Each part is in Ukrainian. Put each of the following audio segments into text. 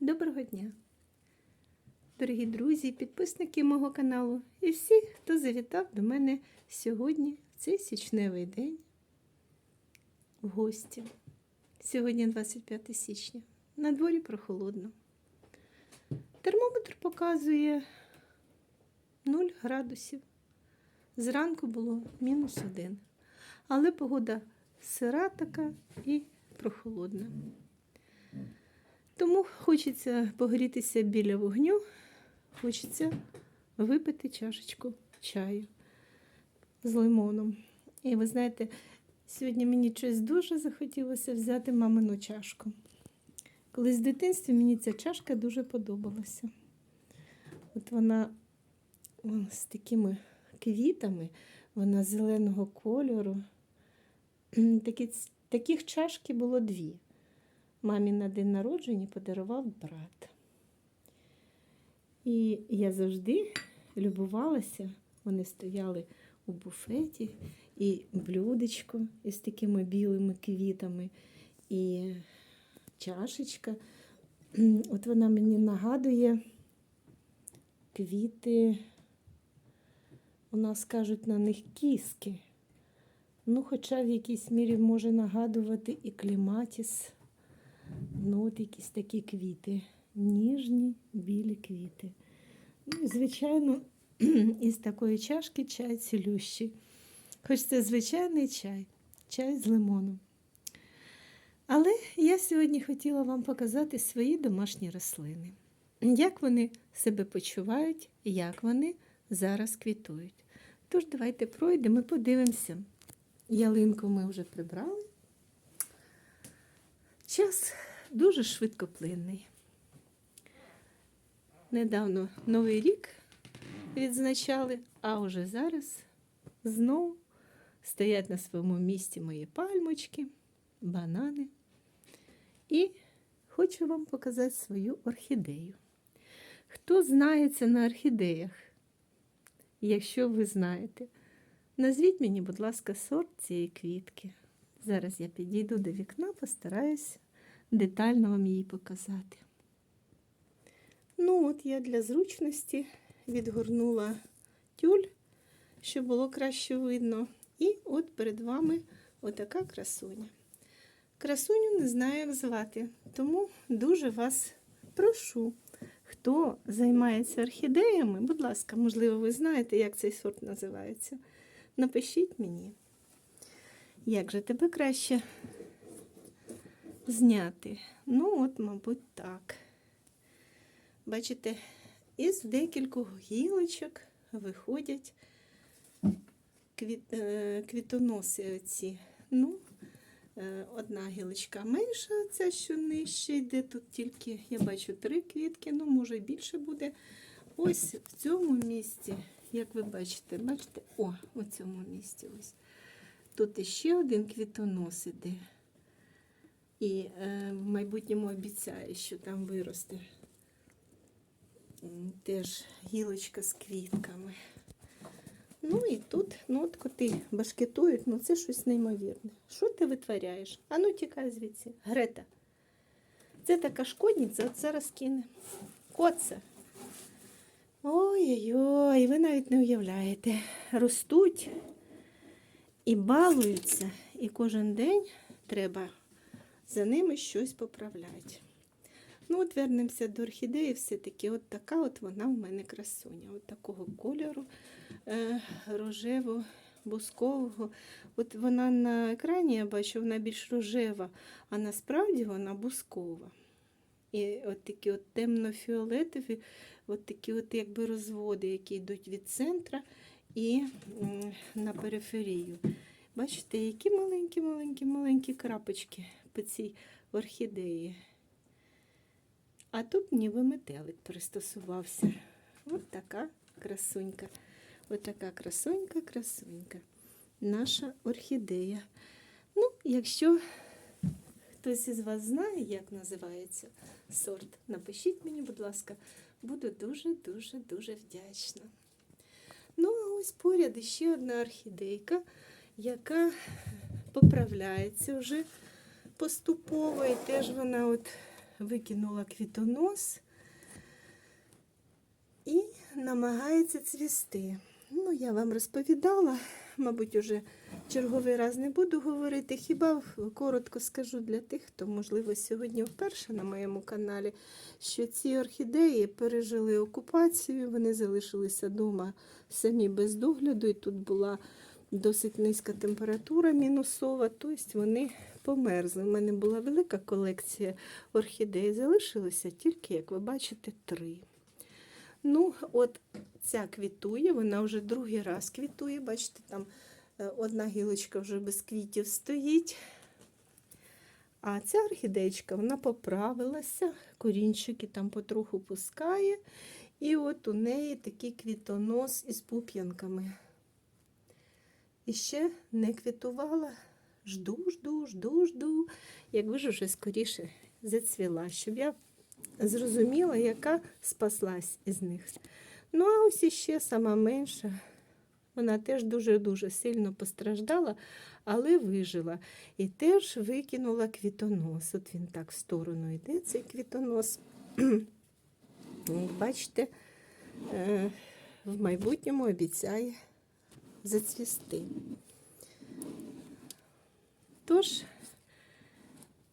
Доброго дня, дорогі друзі, підписники мого каналу і всі, хто завітав до мене сьогодні, в цей січневий день, в гості. Сьогодні 25 січня. На дворі прохолодно. Термометр показує 0 градусів. Зранку було мінус 1. Але погода сира така і прохолодна. Тому хочеться погрітися біля вогню, хочеться випити чашечку чаю з лимоном. І ви знаєте, сьогодні мені щось дуже захотілося взяти мамину чашку. Колись в дитинстві мені ця чашка дуже подобалася. От вона з такими квітами, вона зеленого кольору. Такі, таких чашки було дві. Мамі на день народження подарував брат. І я завжди любувалася, вони стояли у буфеті, і блюдечко із такими білими квітами, і чашечка. От вона мені нагадує квіти, у нас кажуть на них кіски. Ну, хоча в якійсь мірі може нагадувати і кліматіс. Ну, от якісь такі квіти, ніжні білі квіти. Ну, звичайно, із такої чашки чай цілющий. Хоч це звичайний чай, чай з лимоном. Але я сьогодні хотіла вам показати свої домашні рослини. Як вони себе почувають, як вони зараз квітують. Тож, давайте пройдемо і подивимося. Ялинку ми вже прибрали. Час дуже швидкоплинний. Недавно Новий рік відзначали, а вже зараз знову стоять на своєму місці мої пальмочки, банани. І хочу вам показати свою орхідею. Хто знається на орхідеях? Якщо ви знаєте, назвіть мені, будь ласка, сорт цієї квітки. Зараз я підійду до вікна, постараюсь детально вам її показати. Ну, от я для зручності відгорнула тюль, щоб було краще видно. І от перед вами отака красуня. Красуню не знаю, як звати, тому дуже вас прошу, хто займається орхідеями, будь ласка, можливо, ви знаєте, як цей сорт називається. Напишіть мені. Як же тебе краще зняти? Ну, от, мабуть, так. Бачите, із декількох гілочок виходять квіт, е, квітоноси оці. Ну, е, одна гілочка менша, ця що нижче йде. Тут тільки, я бачу, три квітки, ну, може, більше буде. Ось в цьому місці, як ви бачите, бачите, о, у цьому місці ось. Тут іще один квітонос іде. І е, в майбутньому обіцяє, що там виросте теж гілочка з квітками. Ну і тут ну, коти башкетують, ну це щось неймовірне. Що ти витворяєш? А ну тікай звідси. Грета. Це така шкодниця, от зараз кине. Коце. Ой-ой-ой, ви навіть не уявляєте. Ростуть і балуються, і кожен день треба за ними щось поправляти. Ну, от вернемося до орхідеї, все-таки от така от вона в мене красуня. От такого кольору е, рожево-бускового. От вона на екрані, я бачу, вона більш рожева, а насправді вона бускова. І от такі от темно-фіолетові, от такі от якби розводи, які йдуть від центра і на периферію. Бачите, які маленькі-маленькі-маленькі крапочки по цій орхідеї. А тут ніби метелик пристосувався. От така красунька. От така красунька, красунька. Наша орхідея. Ну, якщо хтось із вас знає, як називається сорт, напишіть мені, будь ласка, буду дуже-дуже-дуже вдячна. Ну, а ось поряд іще одна орхідейка, яка поправляється вже поступово, і теж вона от викинула квітонос і намагається цвісти. Ну, я вам розповідала, мабуть, уже черговий раз не буду говорити. Хіба коротко скажу для тих, хто, можливо, сьогодні вперше на моєму каналі, що ці орхідеї пережили окупацію, вони залишилися вдома самі без догляду, і тут була досить низька температура мінусова, тобто вони померзли. У мене була велика колекція орхідей, залишилося тільки, як ви бачите, три. Ну, от ця квітує, вона вже другий раз квітує. Бачите, там е, одна гілочка вже без квітів стоїть. А ця орхідеєчка, вона поправилася, корінчики там потроху пускає. І от у неї такий квітонос із пуп'янками. І ще не квітувала. Жду, жду, жду, жду. Якби ж уже скоріше зацвіла, щоб я зрозуміла, яка спаслась із них. Ну, а ось іще сама менша. Вона теж дуже-дуже сильно постраждала, але вижила. І теж викинула квітонос. От він так в сторону йде, цей квітонос. Бачите, е, в майбутньому обіцяє зацвісти. Тож,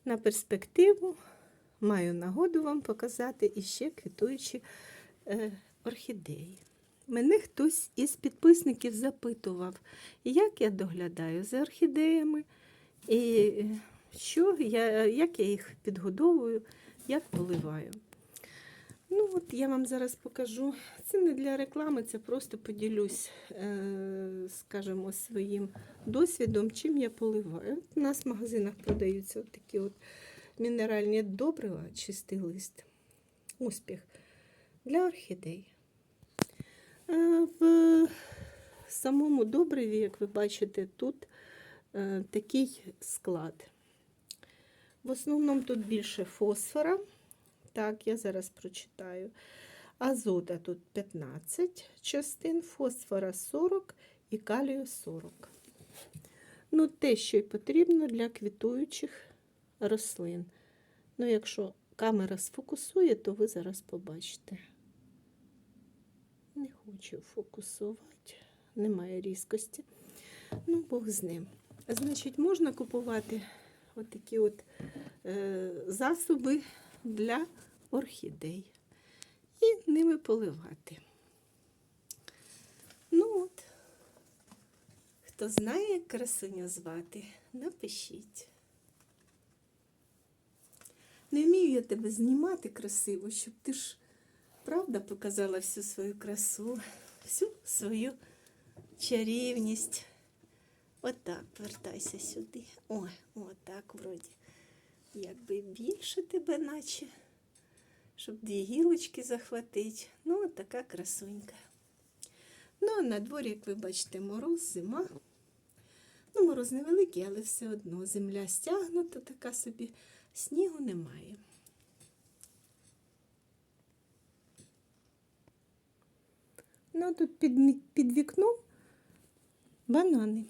на перспективу маю нагоду вам показати іще квітуючі е, орхідеї. Мене хтось із підписників запитував, як я доглядаю за орхідеями, і е, що я, як я їх підгодовую, як поливаю. От я вам зараз покажу. Це не для реклами, це просто поділюсь, е, скажімо, своїм досвідом, чим я поливаю. У нас в магазинах продаються от такі от мінеральні добрива, чистий лист. Успіх для орхідей. В самому добриві, як ви бачите, тут е, такий склад. В основному тут більше фосфора. Так, я зараз прочитаю. Азота тут 15 частин, фосфора 40 і калію 40. Ну, те, що й потрібно для квітуючих рослин. Ну, якщо камера сфокусує, то ви зараз побачите. Не хочу фокусувати, немає різкості. Ну, Бог з ним. Значить, можна купувати отакі от е, засоби для орхідей і ними поливати. Ну от, хто знає, як красуню звати, напишіть. Не вмію я тебе знімати красиво, щоб ти ж правда показала всю свою красу, всю свою чарівність. Отак, вертайся сюди. Ой, отак вроді. Якби більше тебе, наче, щоб дві гілочки захватити. Ну, от така красунька. Ну, а на дворі, як ви бачите, мороз, зима. Ну, мороз невеликий, але все одно земля стягнута, така собі, снігу немає. Ну, тут під, під вікном банани.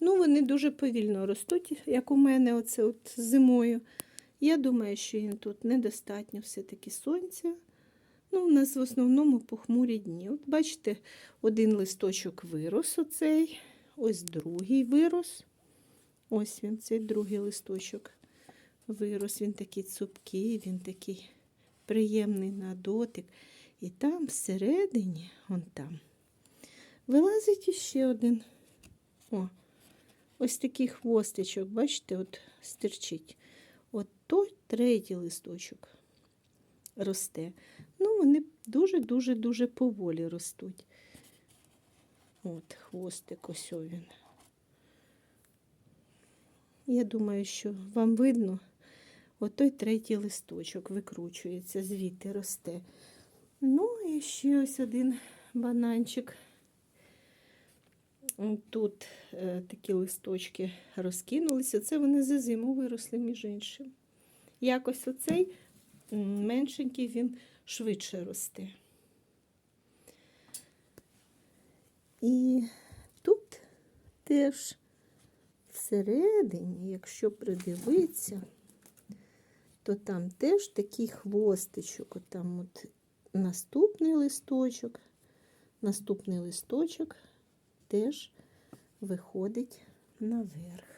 Ну, вони дуже повільно ростуть, як у мене, оце от зимою. Я думаю, що їм тут недостатньо все-таки сонця. Ну, у нас в основному похмурі дні. От бачите, один листочок вирос оцей, ось другий вирос. Ось він, цей другий листочок вирос. Він такий цупкий, він такий приємний на дотик. І там всередині, вон там, вилазить іще один. О, ось такий хвостичок, бачите, от стирчить. Той третій листочок росте. Ну, вони дуже-дуже-дуже поволі ростуть. От хвостик, ось він. Я думаю, що вам видно, от той третій листочок викручується, звідти росте. Ну, і ще ось один бананчик. Тут е, такі листочки розкинулися. Це вони за зиму виросли, між іншим. Якось оцей меншенький він швидше росте. І тут теж всередині, якщо придивитися, то там теж такий хвостичок. От Там от наступний листочок, наступний листочок теж виходить наверх.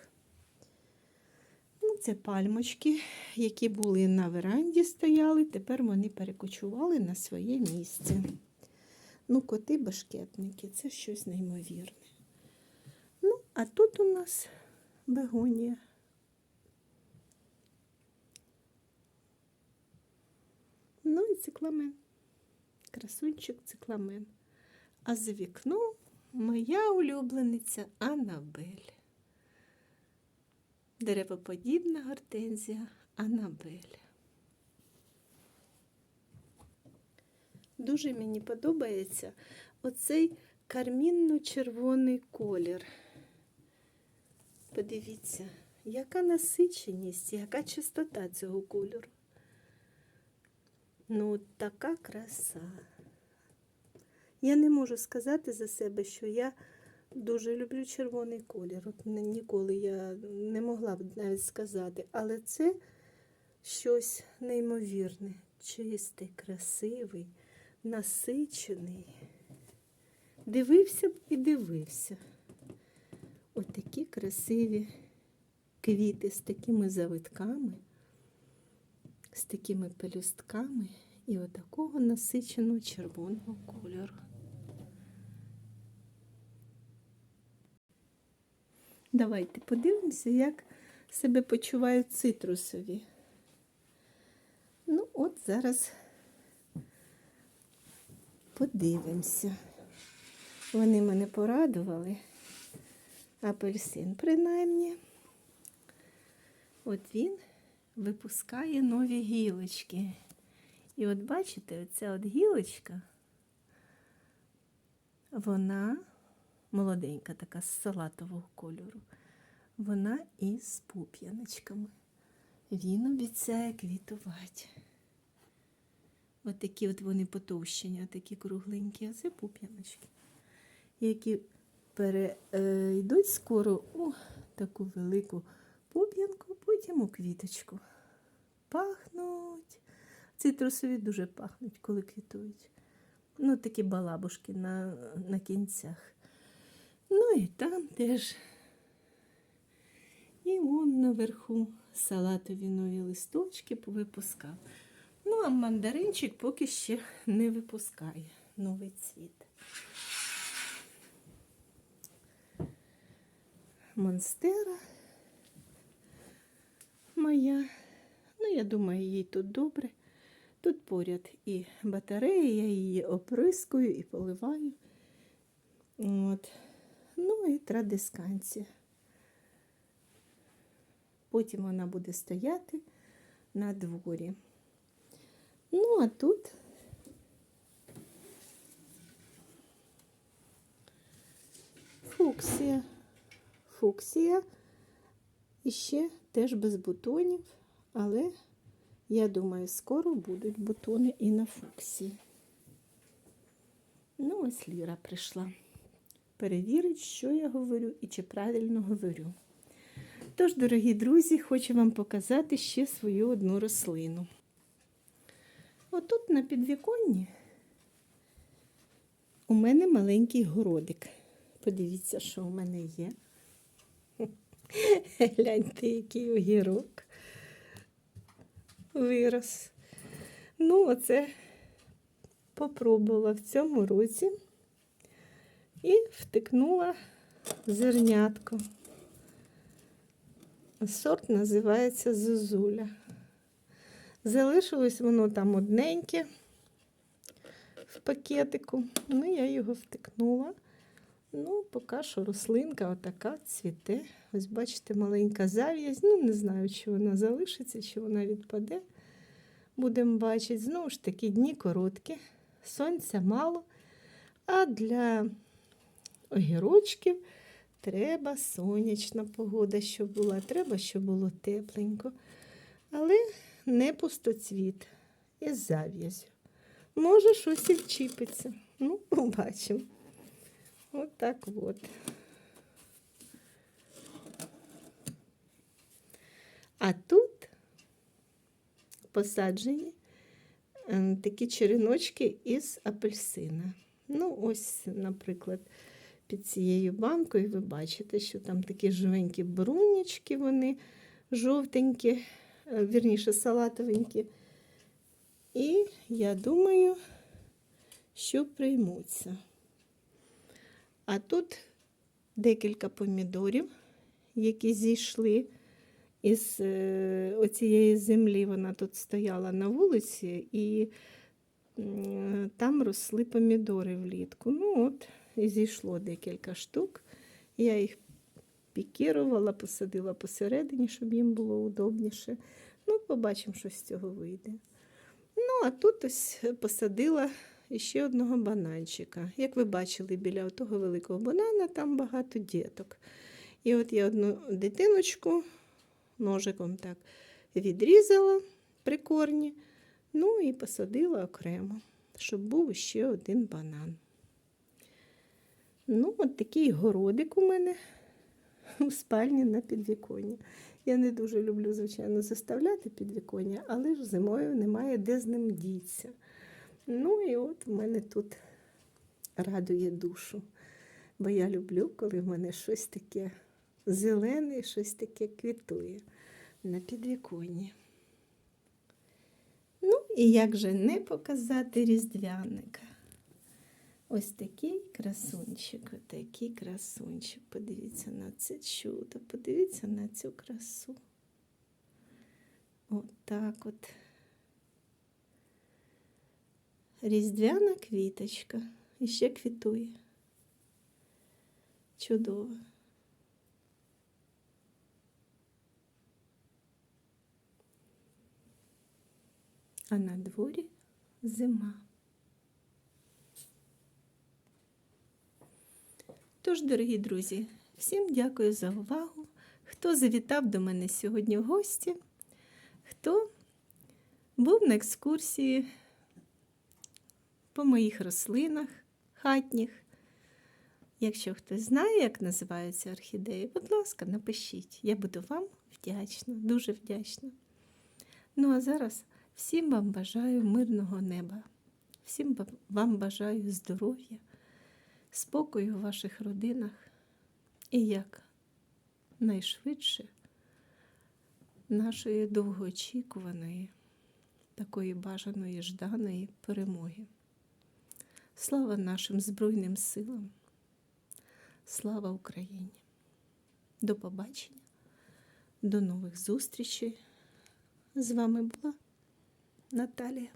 Це пальмочки, які були на веранді, стояли, тепер вони перекочували на своє місце. Ну, коти башкетники, це щось неймовірне. Ну, а тут у нас бегонія. Ну і цикламен. Красунчик цикламен. А за вікном моя улюблениця Анабель. Деревоподібна гортензія Анабель. Дуже мені подобається оцей кармінно-червоний колір. Подивіться, яка насиченість, яка чистота цього кольору. Ну, така краса. Я не можу сказати за себе, що я дуже люблю червоний колір. От ніколи я не могла б навіть сказати, але це щось неймовірне, чистий, красивий, насичений. Дивився б і дивився. От такі красиві квіти з такими завитками, з такими пелюстками і отакого насиченого червоного кольору. Давайте подивимося, як себе почувають цитрусові. Ну, от зараз подивимося. Вони мене порадували. Апельсин, принаймні. От він випускає нові гілочки. І от бачите, оця от гілочка, вона молоденька, така з салатового кольору. Вона із пуп'яночками. Він обіцяє квітувати. От такі от вони потовщення, такі кругленькі, а це пуп'яночки, які перейдуть скоро у таку велику пуп'янку, потім у квіточку. Пахнуть. Цитрусові дуже пахнуть, коли квітують. Ну, такі балабушки на, на кінцях. Ну і там теж. І вон наверху салатові нові листочки повипускав. Ну, а мандаринчик поки ще не випускає новий цвіт. Монстера моя. Ну, я думаю, їй тут добре. Тут поряд і батарея, я її оприскую і поливаю. От. Ну і традисканція. Потім вона буде стояти на дворі. Ну, а тут фуксія. Фуксія і ще теж без бутонів, але я думаю, скоро будуть бутони і на фуксії. Ну, ось Ліра прийшла. Перевірить, що я говорю і чи правильно говорю. Тож, дорогі друзі, хочу вам показати ще свою одну рослину. Отут на підвіконні у мене маленький городик. Подивіться, що у мене є. Гляньте, який огірок вирос. Ну, оце попробувала в цьому році і втикнула зернятко. Сорт називається Зозуля. Залишилось воно там одненьке в пакетику. Ну, я його втикнула. Ну, поки що рослинка отака цвіте. Ось бачите, маленька зав'язь. Ну, не знаю, чи вона залишиться, чи вона відпаде. Будемо бачити. Знову ж таки, дні короткі, сонця мало. А для огірочків треба сонячна погода, щоб була. Треба, щоб було тепленько. Але не пустоцвіт із зав'язю. Може, щось і вчіпиться. Ну, побачимо. От так от. А тут посаджені е, такі череночки із апельсина. Ну, ось, наприклад, під цією банкою ви бачите, що там такі живенькі брунічки, вони жовтенькі, е, вірніше, салатовенькі. І я думаю, що приймуться. А тут декілька помідорів, які зійшли із е, оцієї землі. Вона тут стояла на вулиці, і там росли помідори влітку. Ну от, зійшло декілька штук. Я їх пікірувала, посадила посередині, щоб їм було удобніше. Ну, побачимо, що з цього вийде. Ну, а тут ось посадила ще одного бананчика. Як ви бачили, біля того великого банана там багато діток. І от я одну дитиночку ножиком так відрізала при корні, ну і посадила окремо, щоб був ще один банан. Ну, от такий городик у мене у спальні на підвіконні. Я не дуже люблю, звичайно, заставляти підвіконня, але ж зимою немає де з ним діться. Ну і от в мене тут радує душу. Бо я люблю, коли в мене щось таке зелене, щось таке квітує на підвіконні. Ну, і як же не показати різдвяника? Ось такий красунчик, отакий красунчик. Подивіться на це чудо, подивіться на цю красу. От так от. Різдвяна квіточка. І ще квітує. Чудово. А на дворі зима. Тож, дорогі друзі, всім дякую за увагу. Хто завітав до мене сьогодні в гості, хто був на екскурсії по моїх рослинах хатніх. Якщо хтось знає, як називаються орхідеї, будь ласка, напишіть. Я буду вам вдячна, дуже вдячна. Ну а зараз всім вам бажаю мирного неба, всім вам бажаю здоров'я, спокою у ваших родинах і як найшвидше нашої довгоочікуваної, такої бажаної жданої перемоги. Слава нашим Збройним силам! Слава Україні! До побачення, до нових зустрічей. З вами була Наталія.